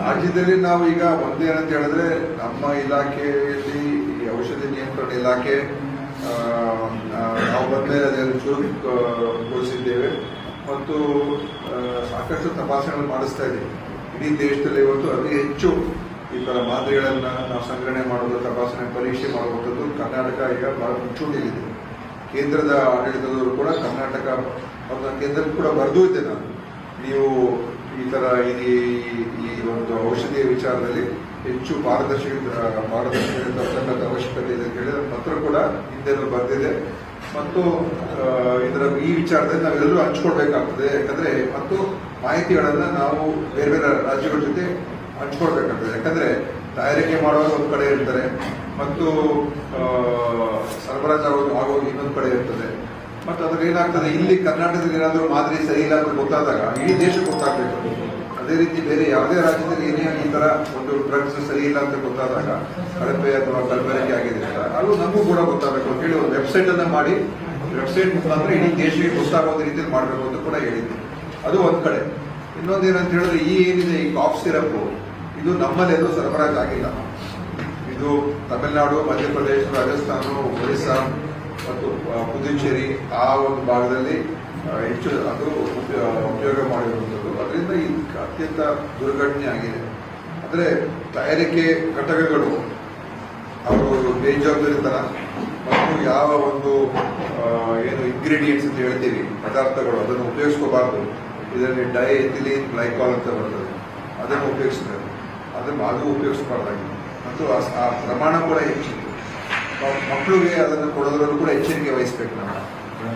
ರಾಜ್ಯದಲ್ಲಿ ನಾವು ಈಗ ಒಂದೇನಂತ ಹೇಳಿದ್ರೆ ನಮ್ಮ ಇಲಾಖೆಯಲ್ಲಿ ಈ ಔಷಧಿ ನಿಯಂತ್ರಣ ಇಲಾಖೆ ನಾವು ಬಂದ್ಮೇಲೆ ಅದನ್ನು ಚುರುಕುಗೊಳಿಸಿದ್ದೇವೆ ಮತ್ತು ಸಾಕಷ್ಟು ತಪಾಸಣೆ ಮಾಡಿಸ್ತಾ ಇದ್ದೀವಿ ಇಡೀ ದೇಶದಲ್ಲಿ ಇವತ್ತು ಅತಿ ಹೆಚ್ಚು ಈ ಥರ ಮಾದರಿಗಳನ್ನು ನಾವು ಸಂಗ್ರಹಣೆ ಮಾಡೋದು ತಪಾಸಣೆ ಪರೀಕ್ಷೆ ಮಾಡುವಂಥದ್ದು ಕರ್ನಾಟಕ ಈಗ ಬಹಳ ಮುಂಚೂಣಿಯಲ್ಲಿದೆ. ಕೇಂದ್ರದ ಆಡಳಿತದವರು ಕೂಡ ಕರ್ನಾಟಕ ಮತ್ತು ಕೇಂದ್ರ ಕೂಡ ಬರೆದೂ ಇದ್ದೆ ನಾನು. ನೀವು ಈ ಥರ ಈ ಈ ಒಂದು ಔಷಧಿಯ ವಿಚಾರದಲ್ಲಿ ಹೆಚ್ಚು ಪಾರದರ್ಶಕ ಪಾರದರ್ಶಕ ತಂಡದ ಅವಶ್ಯಕತೆ ಇದೆ ಅಂತ ಹೇಳಿ ಪತ್ರ ಕೂಡ ಹಿಂದೆನೂ ಬರ್ತಿದೆ ಮತ್ತು ಇದರ ಈ ವಿಚಾರದಲ್ಲಿ ನಾವೆಲ್ಲರೂ ಹಂಚ್ಕೊಳ್ಬೇಕಾಗ್ತದೆ. ಯಾಕಂದ್ರೆ ಮತ್ತು ಮಾಹಿತಿಗಳನ್ನು ನಾವು ಬೇರೆ ಬೇರೆ ರಾಜ್ಯಗಳ ಜೊತೆ ಹಂಚ್ಕೊಳ್ಬೇಕಾಗ್ತದೆ. ಯಾಕಂದ್ರೆ ತಯಾರಿಕೆ ಮಾಡುವಾಗ ಒಂದು ಕಡೆ ಇರ್ತಾರೆ ಮತ್ತು ಸರಬರಾಜು ಆಗೋದು ಇನ್ನೊಂದು ಕಡೆ ಇರ್ತದೆ. ಮತ್ತು ಅದ್ರಲ್ಲಿ ಏನಾಗ್ತದೆ, ಇಲ್ಲಿ ಕರ್ನಾಟಕದಲ್ಲಿ ಏನಾದರೂ ಮಾದರಿ ಸರಿ ಇಲ್ಲ ಅಂತ ಗೊತ್ತಾದಾಗ, ಇಡೀ ದೇಶಕ್ಕೆ ಗೊತ್ತಾಗಬೇಕು. ಅದೇ ರೀತಿ ಬೇರೆ ಯಾವುದೇ ರಾಜ್ಯದಲ್ಲಿ ಏನೇ ಈ ತರ ಒಂದು ಡ್ರಗ್ಸ್ ಸರಿ ಇಲ್ಲ ಅಂತ ಗೊತ್ತಾದಾಗ, ಕಳಪೆ ಅಥವಾ ಕಲಬೆರಕೆ ಆಗಿದೆ ಅಂತ, ಅದು ನಮಗೂ ಕೂಡ ಗೊತ್ತಾಗಬೇಕು ಅಂತ ಹೇಳಿ ಒಂದು ವೆಬ್ಸೈಟ್ ಅನ್ನ ಮಾಡಿ ವೆಬ್ಸೈಟ್ ಮುಖಾಂತರ ಇಡೀ ದೇಶಕ್ಕೆ ಗೊತ್ತಾಗೋ ರೀತಿಯಲ್ಲಿ ಮಾಡಬೇಕು ಅಂತ ಕೂಡ ಹೇಳಿದ್ದೆ ಅದು ಒಂದ್ ಕಡೆ. ಇನ್ನೊಂದು ಏನಂತ ಹೇಳಿದ್ರೆ, ಈ ಏನಿದೆ, ಈ ಕಾಫ್ ಸಿರಪ್ ಇದು ನಮ್ಮಲ್ಲಿ ಎಲ್ಲೂ ಸರಬರಾಜು ಆಗಿಲ್ಲ ಇದು ತಮಿಳುನಾಡು, ಮಧ್ಯಪ್ರದೇಶ, ರಾಜಸ್ಥಾನ, ಒರಿಸ್ಸಾ ಪುದುಚೇರಿ ಆ ಒಂದು ಭಾಗದಲ್ಲಿ ಹೆಚ್ಚು ಅದು ಉಪಯೋಗ ಮಾಡಿರುವಂಥದ್ದು. ಅದರಿಂದ ಇದು ಅತ್ಯಂತ ದುರ್ಘಟನೆ ಆಗಿದೆ. ಅಂದರೆ ತಯಾರಿಕೆ ಘಟಕಗಳು, ಅವರು ಬೇಜವಾಬ್ದಾರಿತನ ಮತ್ತು ಯಾವ ಒಂದು ಏನು ಇಂಗ್ರೀಡಿಯೆಂಟ್ಸ್ ಅಂತ ಹೇಳ್ತೀವಿ, ಪದಾರ್ಥಗಳು, ಅದನ್ನು ಉಪಯೋಗಿಸ್ಕೋಬಾರ್ದು. ಇದರಲ್ಲಿ ಡೈ ಎಥಿಲಿ ಗ್ಲೈಕಾಲ್ ಅಂತ ಬರ್ತದೆ. ಅದನ್ನು ಉಪಯೋಗಿಸ್ತಾರೆ. ಅದನ್ನು, ಅದು ಉಪಯೋಗಿಸಬಾರ್ದಾಗಿದೆ ಮತ್ತು ಆ- ಪ್ರಮಾಣ ಕೂಡ ಹೆಚ್ಚಿತ್ತು ಮ- ಮಕ್ಕಳಿಗೆ ಅದನ್ನು ಕೊಡೋದ್ರಲ್ಲೂ ಕೂಡ ಎಚ್ಚರಿಕೆ ವಹಿಸ್ಬೇಕು ನಾವು.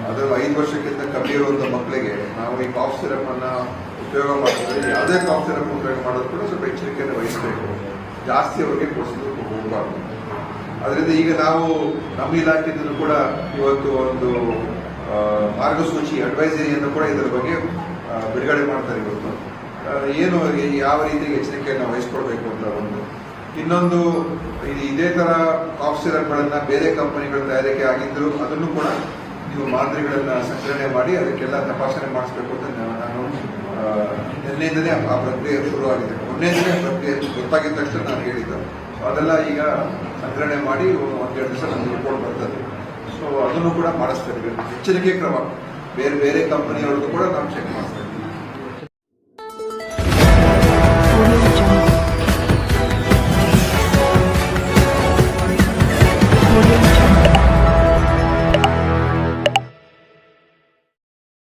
ಅದರಲ್ಲಿ ಐದು ವರ್ಷಕ್ಕಿಂತ ಕಮ್ಮಿ ಇರುವಂಥ ಮಕ್ಕಳಿಗೆ ನಾವು ಈ ಕಾಫ್ ಸಿರಪ್ ಅನ್ನ ಉಪಯೋಗ ಮಾಡಿದ್ರೆ ಯಾವುದೇ ಕಾಫ್ ಸಿರಪ್ ಉಪಯೋಗ ಮಾಡೋದು ಕೂಡ ಸ್ವಲ್ಪ ಎಚ್ಚರಿಕೆಯನ್ನು ವಹಿಸಬೇಕು. ಜಾಸ್ತಿ ಅವರಿಗೆ ಕೊಡಿಸೋದಕ್ಕೆ ಹೋಗಬಾರ್ದು. ಅದರಿಂದ ಈಗ ನಾವು ನಮ್ಮ ಇಲಾಖೆಯಿಂದಲೂ ಕೂಡ ಇವತ್ತು ಒಂದು ಮಾರ್ಗಸೂಚಿ ಅಡ್ವೈಸರಿಯನ್ನು ಕೂಡ ಇದರ ಬಗ್ಗೆ ಬಿಡುಗಡೆ ಮಾಡ್ತಾರೆ ಇವತ್ತು. ಏನು, ಯಾವ ರೀತಿ ಎಚ್ಚರಿಕೆಯನ್ನು ವಹಿಸ್ಕೊಳ್ಬೇಕು ಅಂತ ಒಂದು ಇನ್ನೊಂದು ಇದೇ ತರ ಕಾಫ್ ಸಿರಪ್ಗಳನ್ನ ಬೇರೆ ಕಂಪನಿಗಳ ತಯಾರಿಕೆ ಆಗಿದ್ರು ಅದನ್ನು ಕೂಡ ನೀವು ಮಾದರಿಗಳನ್ನ ಸಂಗ್ರಹಣೆ ಮಾಡಿ ಅದಕ್ಕೆಲ್ಲ ತಪಾಸಣೆ ಮಾಡಿಸ್ಬೇಕು ಅಂತ ನಾನು- ನಿನ್ನೆಯಿಂದನೇ ಆ, ಪ್ರಕ್ರಿಯೆ ಶುರು ಮೊನ್ನೆಯಿಂದಲೇ ಮೊನ್ನೆಯಿಂದನೇ ಪ್ರಕ್ರಿಯೆ ಗೊತ್ತಾಗಿದ ತಕ್ಷಣ ನಾನು ಹೇಳಿದ್ದೆ. ಸೊ ಅದೆಲ್ಲ ಈಗ ಸಂಗ್ರಹಣೆ ಮಾಡಿ ಒಂದೆರಡು ದಿವಸ ನಮ್ಗೆ ರಿಪೋರ್ಟ್ ಬರ್ತದೆ ಸೊ ಅದನ್ನು ಕೂಡ ಮಾಡಿಸ್ಬೇಕು ಎಚ್ಚರಿಕೆ ಕ್ರಮ. ಬೇರೆ ಬೇರೆ ಕಂಪನಿಯವ್ರದ್ದು ಕೂಡ ನಾವು ಚೆಕ್ ಮಾಡಿಸ್ಬೇಕು